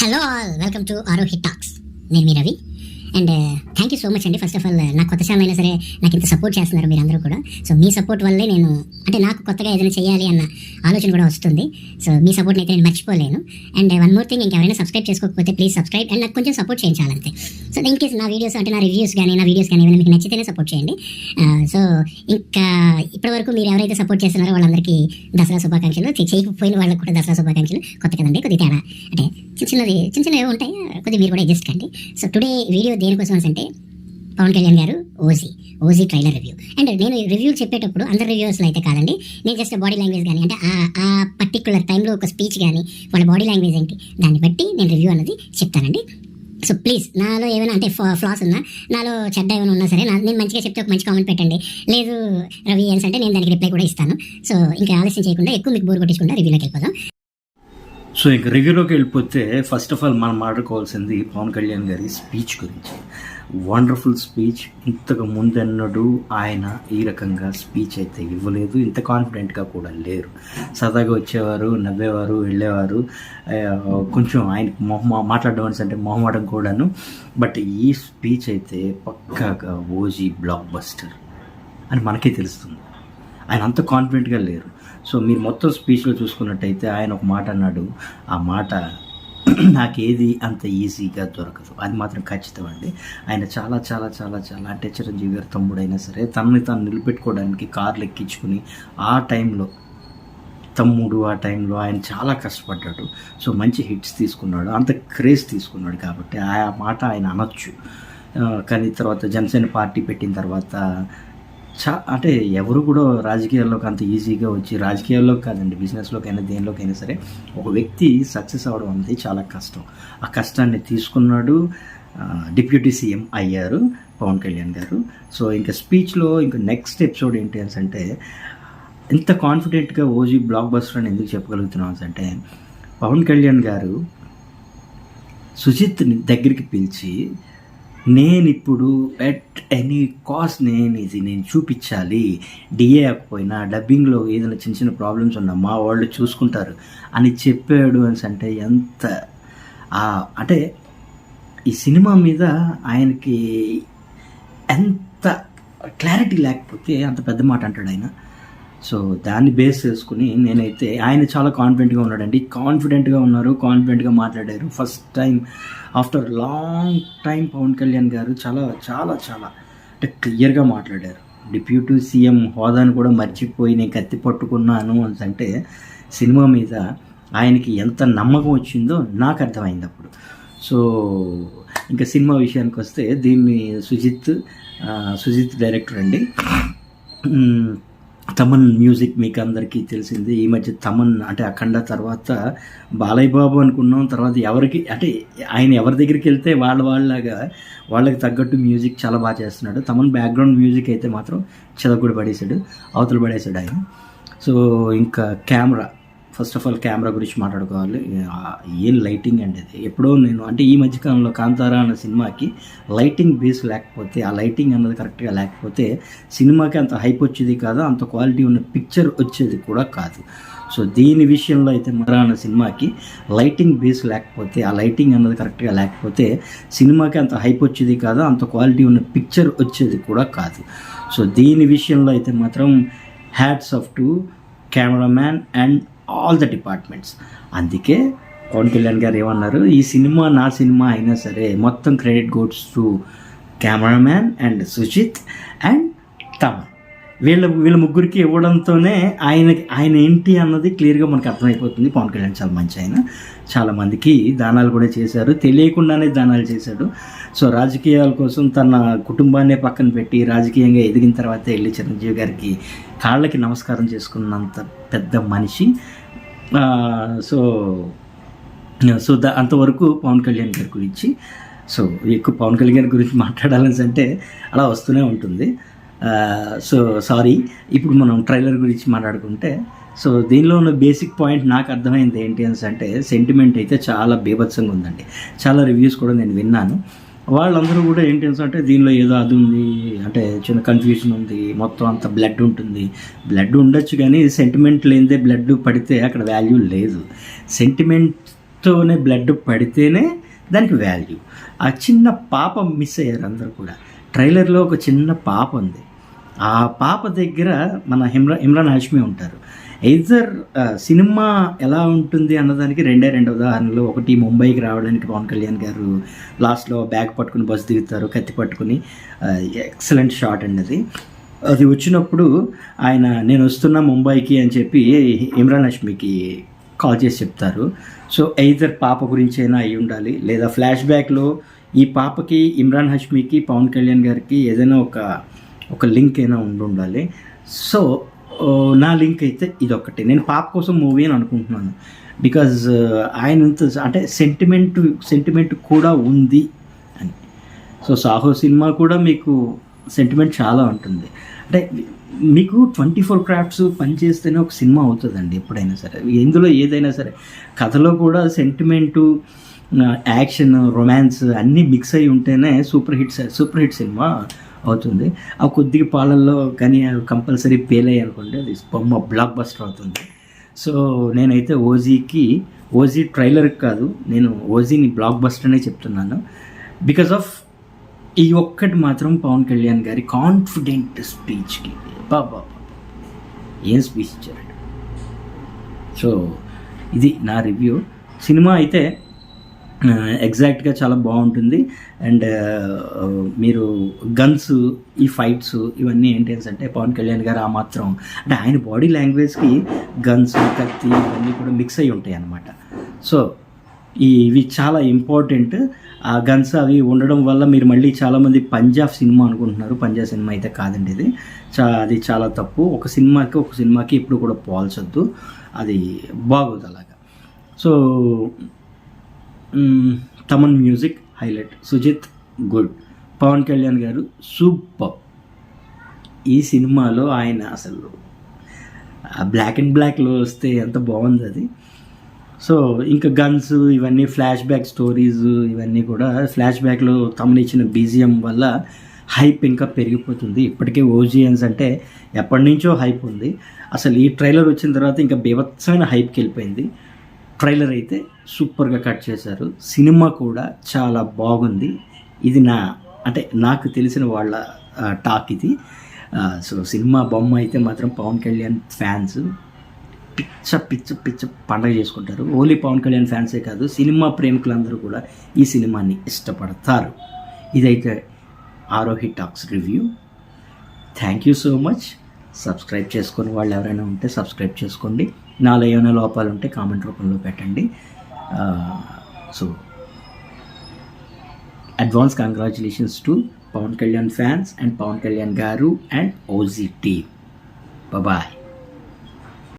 Hello all welcome to Arohi talks నేను మీ Ravi. And thank you so much అండి first of all నా కొత్త channel అయినా సరే నాకు ఇంత సపోర్ట్ చేస్తున్నారు మీరు అందరూ కూడా. సో మీ సపోర్ట్ వల్లే నేను అంటే నాకు కొత్తగా ఏదైనా చేయాలి అన్న ఆలోచన కూడా వస్తుంది. సో మీ సపోర్ట్ని అయితే నేను మర్చిపోలేను. అండ్ వన్ మోర్ థింగ్ ఇంకెవరైనా సబ్స్క్రైబ్ చేసుకోకపోతే ప్లీజ్ సబ్స్క్రైబ్ అండ్ నాకు కొంచెం సపోర్ట్ చేయించాలంతే సో ఇన్ కేస్ నా వీడియోస్ అంటే నా రివ్యూస్ కానీ నా వీడియోస్ కానీ ఏమైనా మీకు నచ్చితేనే సపోర్ట్ చేయండి. Uh, సో ఇంకా ఇప్పటివరకు మీరు ఎవరైతే సపోర్ట్ చేస్తున్నారో వాళ్ళందరికీ దసరా శుభాకాంక్షలు. చేయకపోయిన వాళ్ళకి కూడా దసరా శుభాకాంక్షలు. కొత్త కదండి కొద్ది తేడా. అంటే చిన్న చిన్నది చిన్న చిన్నవి ఉంటాయి కొద్దిగా మీరు కూడా అడ్జస్ట్ కండి. సో టుడే వీడియో దేనికోసం అంటే Pawan Kalyan garu OG OG trailer review and నేను రివ్యూ చెప్పేటప్పుడు అందరు రివ్యూస్లో అయితే కాదండి నేను జస్ట్ బాడీ లాంగ్వేజ్ కానీ అంటే ఆ పర్టికులర్ టైంలో ఒక స్పీచ్ కానీ వాళ్ళ బాడీ లాంగ్వేజ్ ఏంటి దాన్ని బట్టి నేను రివ్యూ అన్నది చెప్తానండి. సో ప్లీజ్ నాలో ఏమైనా అంటే ఫ్లాస్ ఉన్నా నాలో చెడ్డ ఏమైనా ఉన్నా సరే నా- నేను మంచిగా చెప్తే ఒక మంచి కామెంట్ పెట్టండి. లేదు రవి ఏన్స్ అంటే నేను దానికి రిప్లై కూడా ఇస్తాను. సో ఇంకా ఆలస్యం చేయకుండా ఎక్కువ మీకు బోర్ కొట్టించకుండా రివ్యూలోకి వెళ్ళిపోదాం. సో ఇంక రివ్యూలోకి వెళ్ళిపోతే ఫస్ట్ ఆఫ్ ఆల్ మనం మాట్లాడుకోవాల్సింది పవన్ కళ్యాణ్ గారి స్పీచ్ గురించి. వండర్ఫుల్ స్పీచ్ ఇంతకు ముందెన్నడూ ఆయన ఈ రకంగా స్పీచ్ అయితే ఇవ్వలేదు. ఇంత కాన్ఫిడెంట్గా కూడా లేరు. సరదాగా వచ్చేవారు నవ్వేవారు వెళ్ళేవారు. కొంచెం ఆయన మొహ మాట్లాడడం అంటే మొహమాటం కూడాను. బట్ ఈ స్పీచ్ అయితే పక్కాగా ఓజీ బ్లాక్ బస్టర్ అని మనకే తెలుస్తుంది. ఆయన అంత కాన్ఫిడెంట్గా లేరు. సో మీరు మొత్తం స్పీచ్లో చూసుకున్నట్టయితే ఆయన ఒక మాట అన్నాడు ఆ మాట నాకేది అంత ఈజీగా దొరకదు. అది మాత్రం ఖచ్చితం అండి. ఆయన చాలా చాలా చాలా చాలా అంటే చిరంజీవి గారి తమ్ముడైనా సరే తనని తాను నిలబెట్టుకోవడానికి కార్లు ఎక్కించుకుని ఆ టైంలో తమ్ముడు ఆ టైంలో ఆయన చాలా కష్టపడ్డాడు. సో మంచి హిట్స్ తీసుకున్నాడు అంత క్రేజ్ తీసుకున్నాడు కాబట్టి ఆ మాట ఆయన అనొచ్చు. కానీ తర్వాత జనసేన పార్టీ పెట్టిన తర్వాత చా అంటే ఎవరు కూడా రాజకీయాల్లోకి అంత ఈజీగా వచ్చి రాజకీయాల్లో కాదండి బిజినెస్లోకైనా దేనిలోకైనా సరే ఒక వ్యక్తి సక్సెస్ అవ్వడం అనేది చాలా కష్టం. ఆ కష్టాన్ని తీసుకున్నాడు డిప్యూటీ సీఎం అయ్యారు పవన్ కళ్యాణ్ గారు. సో ఇంకా స్పీచ్లో ఇంకా నెక్స్ట్ ఎపిసోడ్ ఏంటి అని అంటే ఇంత కాన్ఫిడెంట్గా ఓజీ బ్లాక్ బస్టర్ అని ఎందుకు చెప్పగలుగుతున్నాం అంటే పవన్ కళ్యాణ్ గారు సుజిత్ని దగ్గరికి పిలిచి నేను ఇప్పుడు ఎట్ ఎనీ కాస్ట్ నేను ఇది నేను చూపించాలి. డిఏ అకపోయినా డబ్బింగ్లో ఏదైనా చిన్న చిన్న ప్రాబ్లమ్స్ ఉన్నా మా వాళ్ళు చూసుకుంటారు. అని చెప్పాడు అని అంటే ఎంత అంటే ఈ సినిమా మీద ఆయనకి ఎంత క్లారిటీ లేకపోతే అంత పెద్ద మాట అంటాడు ఆయన. సో దాన్ని బేస్ చేసుకుని నేనైతే ఆయన చాలా కాన్ఫిడెంట్గా ఉన్నాడండి. కాన్ఫిడెంట్గా ఉన్నారు కాన్ఫిడెంట్గా మాట్లాడారు. First time after long time Pawan Kalyan garu చాలా చాలా చాలా అంటే క్లియర్గా మాట్లాడారు. డిప్యూటీ సీఎం హోదాను కూడా మర్చిపోయి నేను కత్తి పట్టుకున్నాను అని అంటే సినిమా మీద ఆయనకి ఎంత నమ్మకం వచ్చిందో నాకు అర్థమైంది అప్పుడు. సో ఇంకా సినిమా విషయానికి వస్తే దీన్ని సుజిత్ సుజిత్ డైరెక్టర్ అండి. తమన్ మ్యూజిక్ మీకు అందరికీ తెలిసింది. ఈ మధ్య తమన్ అంటే అఖండ తర్వాత బాలయ్య బాబు అనుకున్నాం. తర్వాత ఎవరికి అంటే ఆయన ఎవరి దగ్గరికి వెళ్తే వాళ్ళ వాళ్ళలాగా వాళ్ళకి తగ్గట్టు మ్యూజిక్ చాలా బాగా చేస్తున్నాడు. తమన్ బ్యాక్గ్రౌండ్ మ్యూజిక్ అయితే మాత్రం చెదగొడి పడేశాడు అవతల పడేశాడు ఆయన. సో ఇంకా camera first of all camera గురించి మాట్లాడుకోవాలి. ఏం లైటింగ్ అండి ఇది? ఎప్పుడో నేను అంటే ఈ మధ్యకాలంలో కాంతారా అన్న సినిమాకి లైటింగ్ బేస్ లేకపోతే ఆ లైటింగ్ అన్నది కరెక్ట్గా లేకపోతే సినిమాకి అంత హైప్ వచ్చేది కాదు? అంత క్వాలిటీ ఉన్న పిక్చర్ వచ్చేది కూడా కాదు. సో దీని విషయంలో అయితే మరా అన్న సినిమాకి లైటింగ్ బేస్ లేకపోతే ఆ లైటింగ్ అన్నది కరెక్ట్గా లేకపోతే సినిమాకి అంత హైప్ వచ్చేది కాదు? అంత క్వాలిటీ ఉన్న పిక్చర్ వచ్చేది కూడా కాదు. సో దీని విషయంలో అయితే మాత్రం hats off to cameraman and all the departments అందుకే పవన్ కళ్యాణ్ గారు ఏమన్నారు ఈ సినిమా నా సినిమా అయినా సరే మొత్తం credit goes to cameraman and Sujeeth and Thaman. వీళ్ళ వీళ్ళ ముగ్గురికి ఇవ్వడంతోనే ఆయనకి ఆయన ఏంటి అన్నది క్లియర్గా మనకు అర్థమైపోతుంది. పవన్ కళ్యాణ్ చాలా మంచి ఆయన. చాలామందికి దానాలు కూడా చేశారు. తెలియకుండానే దానాలు చేశాడు. సో రాజకీయాల కోసం తన కుటుంబాన్నే పక్కన పెట్టి రాజకీయంగా ఎదిగిన తర్వాత వెళ్ళి చిరంజీవి గారికి కాళ్ళకి నమస్కారం చేసుకున్నంత పెద్ద మనిషి. సో సో దా అంతవరకు పవన్ కళ్యాణ్ గారి గురించి. సో ఎక్కువ పవన్ కళ్యాణ్ గారి గురించి మాట్లాడాలని అంటే అలా వస్తూనే ఉంటుంది. సో సారీ ఇప్పుడు మనం ట్రైలర్ గురించి మాట్లాడుకుంటే సో దీనిలో ఉన్న బేసిక్ పాయింట్ నాకు అర్థమైంది ఏంటి అని అంటే సెంటిమెంట్ అయితే చాలా బీభత్సంగా ఉందండి. చాలా రివ్యూస్ కూడా నేను విన్నాను. వాళ్ళందరూ కూడా ఏంటి అంటే దీనిలో ఏదో అది ఉంది అంటే చిన్న కన్ఫ్యూజన్ ఉంది మొత్తం అంత బ్లడ్ ఉంటుంది. బ్లడ్ ఉండొచ్చు కానీ సెంటిమెంట్ లేనిదే బ్లడ్ పడితే అక్కడ వాల్యూ లేదు. సెంటిమెంట్తోనే బ్లడ్ పడితేనే దానికి వాల్యూ ఆ చిన్న పాప మిస్ అయ్యారు అందరూ కూడా. ట్రైలర్లో ఒక చిన్న పాప ఉంది. ఆ పాప దగ్గర మన ఇమ్రాన్ ఇమ్రాన్ హాష్మి ఉంటారు. ఎయిజర్ సినిమా ఎలా ఉంటుంది అన్నదానికి రెండే రెండు ఉదాహరణలు. ఒకటి ముంబైకి రావడానికి పవన్ కళ్యాణ్ గారు లాస్ట్లో బ్యాగ్ పట్టుకుని బస్సు దిగుతారు కత్తి పట్టుకుని. ఎక్సలెంట్ షాట్ అండి అది అది వచ్చినప్పుడు ఆయన నేను వస్తున్నా ముంబైకి అని చెప్పి ఇమ్రాన్ హాష్మికి కాల్ చేసి చెప్తారు. సో ఎయిదర్ పాప గురించి అయినా అయి ఉండాలి లేదా ఫ్లాష్ బ్యాక్లో ఈ పాపకి ఇమ్రాన్ హష్మీకి పవన్ కళ్యాణ్ గారికి ఏదైనా ఒక ఒక లింక్ అయినా ఉండి ఉండాలి సో నా లింక్ అయితే ఇదొకటి నేను పాప కోసం మూవీ అని అనుకుంటున్నాను. బికాజ్ ఆయన అంటే సెంటిమెంట్ సెంటిమెంట్ కూడా ఉంది అని. సో సాహో సినిమా కూడా మీకు సెంటిమెంట్ చాలా ఉంటుంది. అంటే మీకు ట్వంటీ ఫోర్ క్రాఫ్ట్స్ పనిచేస్తేనే ఒక సినిమా అవుతుందండి ఎప్పుడైనా సరే. ఇందులో ఏదైనా సరే. కథలో కూడా సెంటిమెంటు యాక్షన్ రొమాన్స్ అన్నీ మిక్స్ అయి ఉంటేనే super hit super hit cinema అవుతుంది. ఆ కొద్దిగా పాలల్లో కానీ కంపల్సరీ పేల్ అయ్యి అది బొమ్మ బ్లాక్ బస్టర్ అవుతుంది. సో నేనైతే ఓజీకి ఓజీ ట్రైలర్కి కాదు నేను ఓజీని బ్లాక్ బస్టర్ అనే చెప్తున్నాను. బికాస్ ఆఫ్ ఈ ఒక్కటి మాత్రం పవన్ కళ్యాణ్ గారి కాన్ఫిడెంట్ స్పీచ్కి బాబా ఏం స్పీచ్ ఇచ్చారు సో ఇది నా రివ్యూ సినిమా అయితే ఎగ్జాక్ట్గా చాలా బాగుంటుంది. అండ్ మీరు గన్స్ ఈ ఫైట్స్ ఇవన్నీ ఏంటి అంటే పవన్ కళ్యాణ్ గారు ఆ మాత్రం. అంటే ఆయన బాడీ లాంగ్వేజ్కి గన్స్ కత్తి ఇవన్నీ కూడా మిక్స్ అయి ఉంటాయి అన్నమాట. సో ఈ ఇవి చాలా ఇంపార్టెంట్ ఆ గన్స్ అవి ఉండడం వల్ల మీరు మళ్ళీ చాలామంది పంజాబ్ సినిమా అనుకుంటున్నారు. పంజాబ్ సినిమా అయితే కాదండి ఇది. చా అది చాలా తప్పు. ఒక సినిమాకి ఒక సినిమాకి ఎప్పుడు కూడా పోల్చొద్దు. అది బాగోదు అలాగా. So Thaman music highlight. Sujeeth good. Pawan Kalyan garu super. ఈ సినిమాలో ఆయన అసలు బ్లాక్ అండ్ బ్లాక్లో వస్తే ఎంత బాగుంది అది. సో ఇంకా గన్స్ ఇవన్నీ ఫ్లాష్ బ్యాక్ స్టోరీస్ ఇవన్నీ కూడా ఫ్లాష్ బ్యాక్లో తమను ఇచ్చిన బీజిఎం వల్ల హైప్ ఇంకా పెరిగిపోతుంది. ఇప్పటికే ఓజియన్స్ అంటే ఎప్పటి నుంచో హైప్ ఉంది. అసలు ఈ ట్రైలర్ వచ్చిన తర్వాత ఇంకా బీభత్సమైన హైప్కి వెళ్ళిపోయింది. ట్రైలర్ అయితే సూపర్గా కట్ చేశారు. సినిమా కూడా చాలా బాగుంది. ఇది నా అంటే నాకు తెలిసిన వాళ్ళ టాక్ ఇది. సో సినిమా బొమ్మ అయితే మాత్రం పవన్ కళ్యాణ్ ఫ్యాన్స్ పిచ్చ పిచ్చ పిచ్చ పండగ చేసుకుంటారు. ఓన్లీ పవన్ కళ్యాణ్ ఫ్యాన్సే కాదు సినిమా ప్రేమికులందరూ కూడా ఈ సినిమాని ఇష్టపడతారు. ఇదైతే Arohi talks review. Thank you so much. Subscribe చేసుకుని వాళ్ళు ఎవరైనా ఉంటే సబ్స్క్రైబ్ చేసుకోండి. నాలో ఏమైనా లోపాలు ఉంటే కామెంట్ రూపంలో పెట్టండి. So advance congratulations to Pawan Kalyan fans and Pawan Kalyan garu and OG tea bye